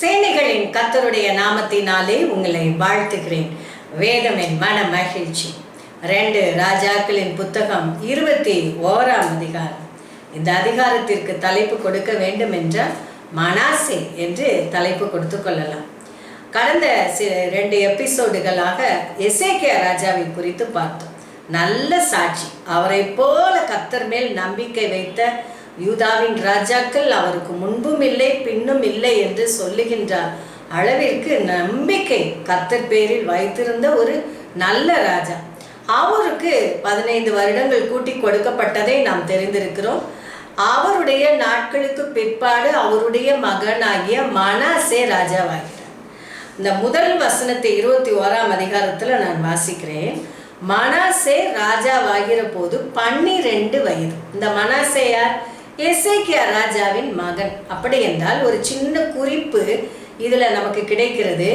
சேனைகளின் கத்தருடைய நாமத்தினாலே உங்களை வாழ்த்துகிறேன். வேதமின் மன மகிழ்ச்சி. ரெண்டு ராஜாக்களின் புத்தகம் இருபத்தி ஓராம் அதிகாரம். இந்த அதிகாரத்திற்கு தலைப்பு கொடுக்க வேண்டும் என்றால் மனாசே என்று தலைப்பு கொடுத்து கொள்ளலாம். கடந்த சில ரெண்டு எபிசோடுகளாக எசேகே ராஜாவை குறித்து பார்த்தோம். நல்ல சாட்சி. அவரை போல கத்தர் மேல் நம்பிக்கை வைத்த யூதாவின் ராஜாக்கள் அவருக்கு முன்பும் இல்லை பின்னும் இல்லை என்று சொல்லுகின்றார் அளவிற்கு நம்பிக்கை கத்தர் பேரில் வைத்திருந்த ஒரு நல்ல ராஜா. அவருக்கு பதினைந்து வருடங்கள் கூட்டி கொடுக்கப்பட்டதை நாம் தெரிந்திருக்கிறோம். அவருடைய நாட்களுக்கு பிற்பாடு அவருடைய மகனாகிய மனாசே ராஜாவாகிறார். இந்த முதல் வசனத்தை இருபத்தி ஓராம் அதிகாரத்தில் நான் வாசிக்கிறேன். மனாசே ராஜாவாகிற போது பன்னிரெண்டு வயது. இந்த மனாசே யார்? எசேக்கியா ராஜாவின் மகன். அப்படி என்றால் ஒரு சின்ன குறிப்பு இதில் நமக்கு கிடைக்கிறது.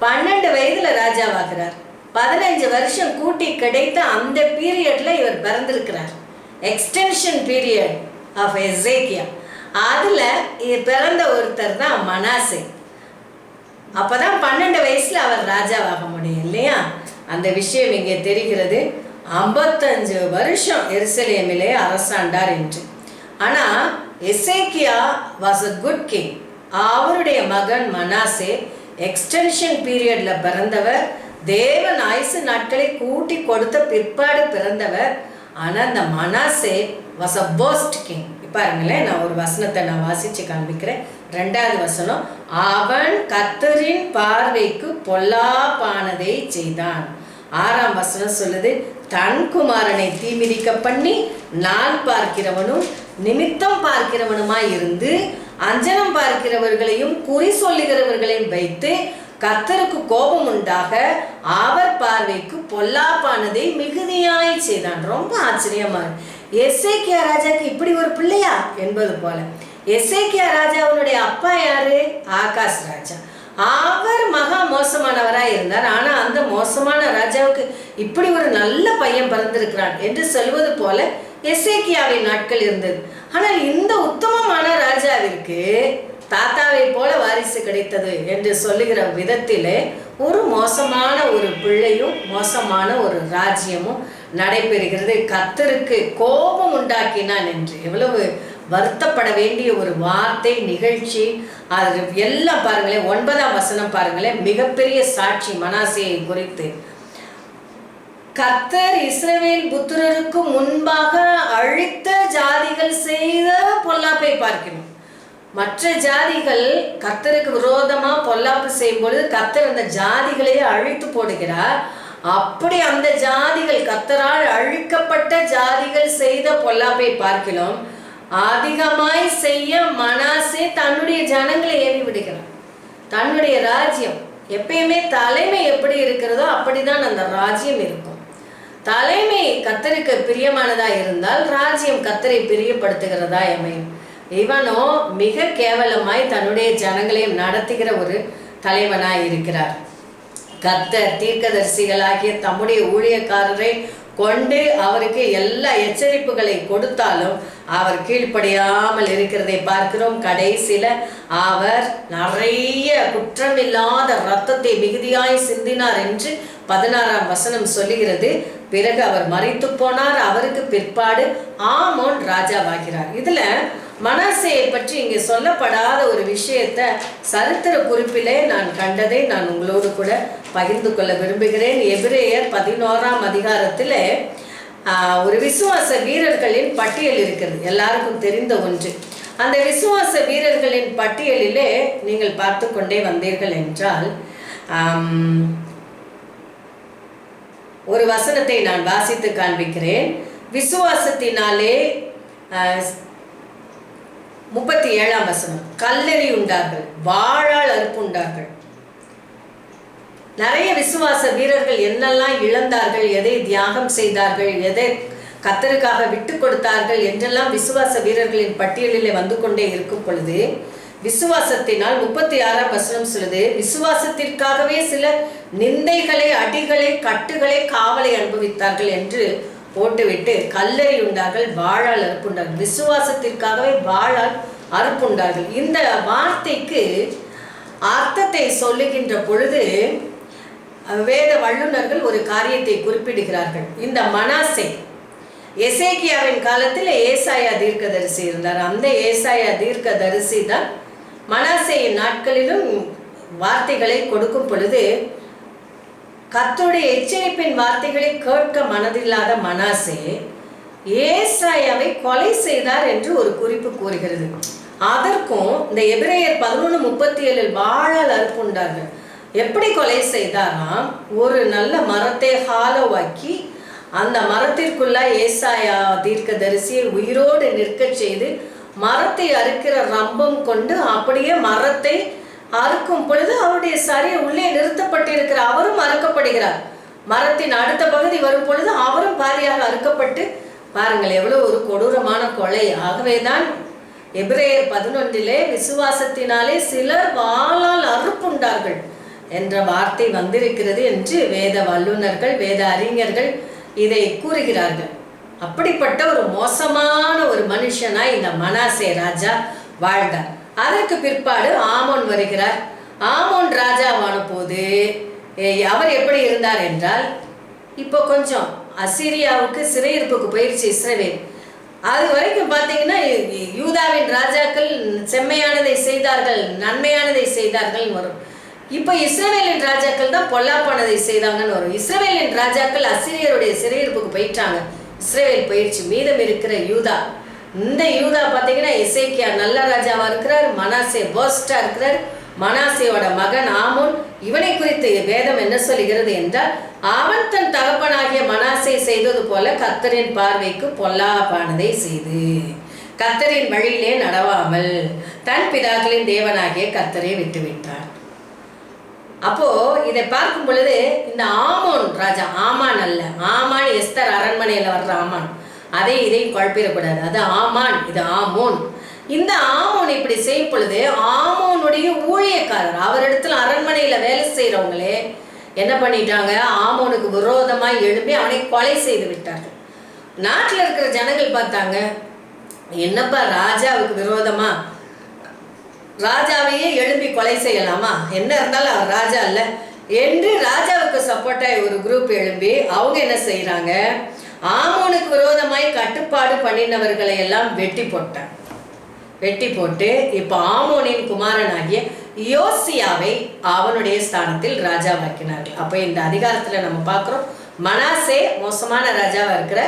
பன்னெண்டு வயதில் ராஜாவாகிறார். பதினஞ்சு வருஷம் கூட்டி கிடைத்த அந்த பீரியட்ல இவர் பிறந்திருக்கிறார். எக்ஸ்டென்ஷன் பீரியட் ஆஃப் எசேக்கியா அதில் பிறந்த ஒருத்தர் தான் மனாசே. அப்பதான் பன்னெண்டு வயசில் அவர் ராஜாவாக முடியும் இல்லையா? அந்த விஷயம் இங்கே தெரிகிறது. ஐம்பத்தஞ்சு வருஷம் எருசலேமிலே அரசாண்டார் என்று. ஆனா Hezekiah was a good king அவருடைய மகன் மனாசே எக்ஸ்டென்ஷன் பீரியட்ல பிறந்தவர். தேவன் ஆயுசு நாட்களை கூட்டி கொடுத்த பிற்பாடு பிறந்தவர். ஆனா அந்த Manasseh was a post king பாருங்களேன் நான் ஒரு வசனத்தை நான் வாசிச்சு காண்பிக்கிறேன். ரெண்டாவது வசனம் அவன் கத்தரின் பார்வைக்கு பொல்லாப்பானதை செய்தான். ஆறாம் வசனம் சொல்லுது தன் குமாரனை தீமிதிக்க பண்ணி நான் பார்க்கிறவனும் நிமித்தம் பார்க்கிறவனுமாய் இருந்து அஞ்சனம் பார்க்கிறவர்களையும் குறி சொல்லுகிறவர்களையும் வைத்து கத்தருக்கு கோபம் உண்டாக அவர் பார்வைக்கு பொல்லாப்பானதை மிகுதியாய் செய்தான். ரொம்ப ஆச்சரியமா இருக்கு. எஸ்ஏக்கியா ராஜாக்கு இப்படி ஒரு பிள்ளையா என்பது போல. எஸ்ஏக்கியா ராஜாவுடைய அப்பா யாரு? ஆகாஷ் ராஜா. அவர் மகா மோசமானவராய் இருந்தார். ஆனா அந்த மோசமான ராஜாவுக்கு இப்படி ஒரு நல்ல பையன் பிறந்திருக்கிறான் என்று சொல்வது போல எசேக்கியாவின் நாட்கள் இருந்தது. ஆனால் இந்த உத்தமமான ராஜாவிற்கு தாத்தாவை போல வாரிசு கிடைத்தது என்று சொல்லுகிற விதத்திலே ஒரு மோசமான ஒரு பிள்ளையும் மோசமான ஒரு ராஜ்யமும் நடைபெறுகிறது. கத்தருக்கு கோபம் உண்டாக்கினான் என்று எவ்வளவு வருத்தப்பட வேண்டிய ஒரு வார்த்தை நிகழ்ச்சி. அது எல்லாம் பாருங்களேன் ஒன்பதாம் வசனம் பாருங்களேன் மிகப்பெரிய சாட்சி மனாசையை குறித்து. கத்தர் இஸ்ரவேல் புத்திரருக்கு முன்பாக அழித்த ஜாதிகள் செய்த பொல்லாப்பை பார்க்கணும் மற்ற ஜாதிகள் கர்த்தருக்கு விரோதமா பொல்லாப்பு செய்யும் பொழுது கத்தர் அந்த ஜாதிகளையே அழித்து போடுகிறார். அப்படி அந்த ஜாதிகள் கத்தரால் அழிக்கப்பட்ட ஜாதிகள் செய்த பொல்லாப்பை பார்க்கிறோம். அதிகமாய் செய்ய மனாசே தன்னுடைய ஜனங்களை ஏவி விடுகிறார். தன்னுடைய ராஜ்யம் எப்பயுமே தலைமை எப்படி இருக்கிறதோ அப்படிதான் அந்த ராஜ்யம் இருக்கும். தலைமை கத்தருக்கு பிரியமானதா இருந்தால் ராஜ்யம் கத்தரை பிரியப்படுத்துகிறதா அமையும் இவனோ மிக கேவலமாய் தன்னுடைய ஜனங்களையும் நடத்துகிற ஒரு தலைவனாய் இருக்கிறார். கத்தர் தீர்க்கதரிசிகளாகிய தம்முடைய ஊழியக்காரரை கொண்டு அவருக்கு எல்லா எச்சரிப்புகளை கொடுத்தாலும் அவர் கீழ்ப்படியாமல் இருக்கிறதை பார்க்கிறோம். கடைசியில அவர் நிறைய குற்றமில்லாத ரத்தத்தை மிகுதியாய் சிந்தினார் என்று பதினாறாம் வசனம் சொல்லுகிறது. பிறகு அவர் மறித்து போனார். அவருக்கு பிற்பாடு ஆமோன் ராஜாவாகிறார். இதுல மனசையை பற்றி இங்கே சொல்லப்படாத ஒரு விஷயத்த சரித்திர குறிப்பிலே நான் கண்டதை நான் உங்களோடு கூட பகிர்ந்து கொள்ள விரும்புகிறேன். எபிரேயர் பதினோராம் அதிகாரத்தில் ஒரு விசுவாச வீரர்களின் பட்டியல் இருக்கிறது. எல்லாருக்கும் தெரிந்த ஒன்று. அந்த விசுவாச வீரர்களின் பட்டியலிலே நீங்கள் பார்த்து கொண்டே வந்தீர்கள் என்றால் ஒரு வசனத்தை நான் வாசித்து காண்பிக்கிறேன். விசுவாசத்தினாலே முப்பத்தி ஏழாம் வசனம். கல்லறி உண்டார்கள் வாழால் அறுப்புண்டார்கள் நிறைய விசுவாச வீரர்கள் என்னெல்லாம் இழந்தார்கள் எதை தியாகம் செய்தார்கள் எதை கத்தருக்காக விட்டு கொடுத்தார்கள் என்றெல்லாம் விசுவாச வீரர்களின் பட்டியலிலே வந்து கொண்டே இருக்கும் பொழுது விசுவாசத்தினால் முப்பத்தி ஆறாம் வசனம் சொல்லுது விசுவாசத்திற்காகவே சில நிந்தைகளை அடிகளை கட்டுகளை காவலை அனுபவித்தார்கள் என்று போட்டுவிட்டு கல்லறி உண்டார்கள் வாழால் அறுப்புண்டார்கள். விசுவாசத்திற்காகவே வாழால் அறுப்புண்டார்கள். இந்த வார்த்தைக்கு அர்த்தத்தை சொல்லுகின்ற பொழுது வேத வல்லுநர்கள் ஒரு காரியத்தை குறிப்பிடுகிறார்கள். இந்த மனாசை எசேக்கியாவின் காலத்தில் ஏசாயா தீர்க்கதரிசி இருந்தார். அந்த ஏசாயா தீர்க்கதரிசி தான் மனாசையின் நாட்களிலும் வார்த்தைகளை கொடுக்கும் பொழுது கத்தோடைய எச்சரிப்பின் வார்த்தைகளை கேட்க மனதில்லாத மனாசே ஏசாயாவை கொலை செய்தார் என்று ஒரு குறிப்பு கூறுகிறது. அதற்கும் இந்த எபிரேயர் பதினொன்று முப்பத்தி ஏழில் வாழால் அறுப்புண்டார்கள். எப்படி கொலை செய்தாராம் ஒரு நல்ல மரத்தை ஹாலோவாக்கி அந்த மரத்திற்குள்ள ஏசாயா தீர்க்கதரிசியை உயிரோடு நிற்கச் செய்து மரத்தை அறுக்கிற ரம்பம் கொண்டு அப்படியே மரத்தை அறுக்கும் பொழுது அவருடைய சரி உள்ளே நிறுத்தப்பட்டிருக்கிற அவரும் அறுக்கப்படுகிறார். மரத்தின் அடுத்த பகுதி வரும் பொழுது அவரும் பாதியாக அறுக்கப்பட்டு பாருங்கள் எவ்வளவு ஒரு கொடூரமான கொலை. ஆகவேதான் எபிரேயர் பதினொன்றிலே விசுவாசத்தினாலே சிலர் வாளால் அறுப்புண்டார்கள் என்ற வார்த்தை வந்திருக்கிறது என்று வேத வல்லுநர்கள் வேத அறிஞர்கள் இதை கூறுகிறார்கள். அப்படிப்பட்ட ஒரு மோசமான ஒரு மனுஷனாய் இந்த மனாசே ராஜா வாழ்ந்தார். அதற்கு பிற்பாடு ஆமோன் வருகிறார். ஆமோன் ராஜாவான போது அவர் எப்படி இருந்தார் என்றால் இப்போ கொஞ்சம் அசிரியாவுக்கு சிறையிருப்புக்கு போயிடுச்சு இஸ்ரவேல். அது வரைக்கும் பார்த்தீங்கன்னா யூதாவின் ராஜாக்கள் செம்மையானதை செய்தார்கள் நன்மையானதை செய்தார்கள் வரும் இப்போ இஸ்ரவேலின் ராஜாக்கள் தான் பொல்லாப்பானதை செய்தாங்கன்னு வரும் இஸ்ரவேலின் ராஜாக்கள் அசிரியருடைய சிறையிருப்புக்கு போயிட்டாங்க. இஸ்ரேல் போயிடுச்சு மீதம் இருக்கிற யூதா. இந்த யூதா பார்த்தீங்கன்னா இசைக்கியா நல்ல ராஜாவா இருக்கிறார். மனாசே போஸ்டா இருக்கிறார். மனாசேயோட மகன் ஆமோன். இவனை குறித்து வேதம் என்ன சொல்கிறது என்றால் அவன் தன் தகப்பனாகிய மனாசை செய்தது போல கர்த்தரின் பார்வைக்கு பொல்லாப்பானதை செய்து கர்த்தரின் வழியிலே நடவாமல் தன் பிதாக்களின் தேவனாகிய கத்தரை விட்டுவிட்டார் அப்போ இதை பார்க்கும் பொழுது இந்த ஆமோன் ராஜா ஆமான் அல்ல. ஆமான் எஸ்தர் அரண்மனையில் வர்ற ஆமான். அதை இதையும் குழப்பிடக்கூடாது. அது ஆமான் இது ஆமோன். இந்த ஆமோன் இப்படி செய்யும் பொழுது ஆமோனுடைய ஊழியக்காரர் அவரிடத்துல அரண்மனையில் வேலை செய்கிறவங்களே என்ன பண்ணிட்டாங்க? ஆமோனுக்கு விரோதமாக எழுப்பி அவனை கொலை செய்து விட்டார்கள். நாட்டில் இருக்கிற ஜனங்கள் பார்த்தாங்க என்னப்பா ராஜாவுக்கு விரோதமாக ராஜாவையே எழுப்பி கொலை செய்யலாமா? என்ன இருந்தாலும் அவர் ராஜா இல்லை என்று ராஜாவுக்கு சப்போர்ட்டாக ஒரு குரூப் எழும்பி அவங்க என்ன செய்கிறாங்க ஆமோனுக்கு விரோதமாய் கட்டுப்பாடு பண்ணினவர்களை எல்லாம் வெட்டி போட்டான் வெட்டி போட்டு இப்போ ஆமோனின் குமாரனாகிய யோசியாவை அவனுடைய ஸ்தானத்தில் ராஜாவாக்கினார்கள். அப்போ இந்த அதிகாரத்தில் நம்ம பார்க்குறோம் மனாசே மோசமான ராஜாவாக இருக்கிற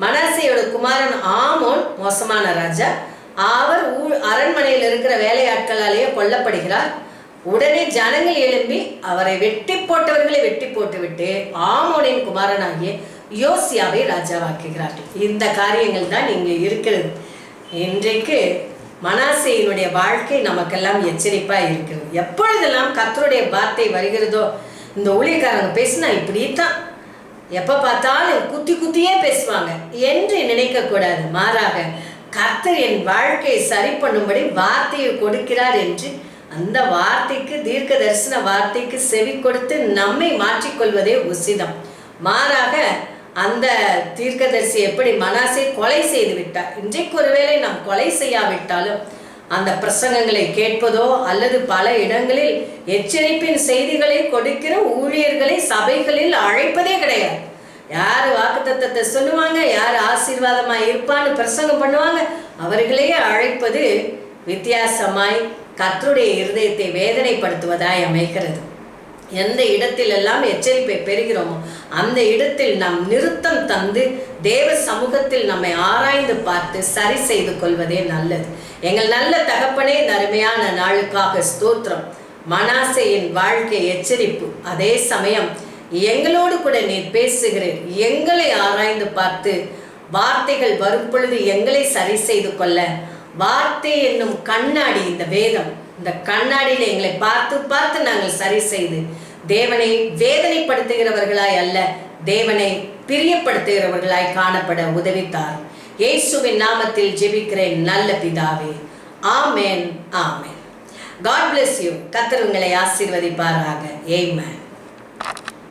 மனாசையோட குமாரன் ஆமோன் மோசமான ராஜா. அவர் ஊ அரண்மனையில் இருக்கிற வேலையாட்களாலேயே கொல்லப்படுகிறார். உடனே ஜனங்கள் எழும்பி அவரை வெட்டி போட்டவர்களை வெட்டி போட்டுவிட்டு ஆமோனின் குமாரனாகிய யோசியாவை ராஜாவாக்குகிறார்கள். இந்த காரியங்கள் தான் இங்கே இருக்கிறது. இன்றைக்கு மனாசேயினுடைய வாழ்க்கை நமக்கெல்லாம் எச்சரிப்பா இருக்கிறது. எப்பொழுதெல்லாம் கத்தருடைய வார்த்தை வருகிறதோ இந்த ஊழியக்காரங்க பேசினா இப்படித்தான். எப்போ பார்த்தாலும் குத்தி குத்தியே பேசுவாங்க. என்று நினைக்கக்கூடாது. மாறாக கர்த்தர் என் வாழ்க்கையை சரி பண்ணும்படி வார்த்தையை கொடுக்கிறார் என்று அந்த வார்த்தைக்கு தீர்க்க தரிசன வார்த்தைக்கு செவி கொடுத்து நம்மை மாற்றிக்கொள்வதே உசிதம். மாறாக அந்த தீர்க்கதரிசி எப்படி மனாசை கொலை செய்து விட்டார்? இன்றைக்கு ஒருவேளை நாம் கொலை செய்யாவிட்டாலும் அந்த பிரசங்கங்களை கேட்பதோ அல்லது பல இடங்களில் எச்சரிப்பின் செய்திகளை கொடுக்கிற ஊழியர்களை சபைகளில் அழைப்பதே கிடையாது. யார் வாக்குத்தத்தத்தை சொல்லுவாங்க? யார் ஆசீர்வாதமாக இருப்பான்னு பிரசங்கம் பண்ணுவாங்க? அவர்களையே அழைப்பது வித்தியாசமாய் கர்த்தருடைய இருதயத்தை வேதனைப்படுத்துவதாய் அமைகிறது. எந்த இடத்திலெல்லாம் எச்சரிப்பை பெறுகிறோமோ அந்த இடத்தில் நாம் நிறுத்தம் தந்து தேவ சமூகத்தில் நம்மை ஆராய்ந்து பார்த்து சரி செய்து கொள்வதே நல்லது. எங்கள் நல்ல தகப்பனே நருமையான நாளுக்காக ஸ்தோத்திரம். மனாசையின் வாழ்க்கை எச்சரிப்பு. அதே சமயம் எங்களோடு கூட நீர் பேசுகிறேன். எங்களை ஆராய்ந்து பார்த்து வார்த்தைகள் வரும் பொழுது எங்களை சரி செய்து கொள்ள. வார்த்தை என்னும் கண்ணாடி இந்த வேதம். இந்த கண்ணாடியில் எங்களை பார்த்து பார்த்து நாங்கள் சரி செய்து. தேவனை வேதனைப்படுத்துகிறவர்களாய் அல்ல தேவனை பிரியப்படுத்துகிறவர்களாய் காணப்பட உதவித்தார். இயேசுவின் நாமத்தில் ஜெபிக்கிறேன் நல்ல பிதாவே. ஆமேன் ஆமேன். காட் பிளஸ் யூ கத்தர் உங்களை ஆசீர்வதிப்பாராக. ஏய்மேன்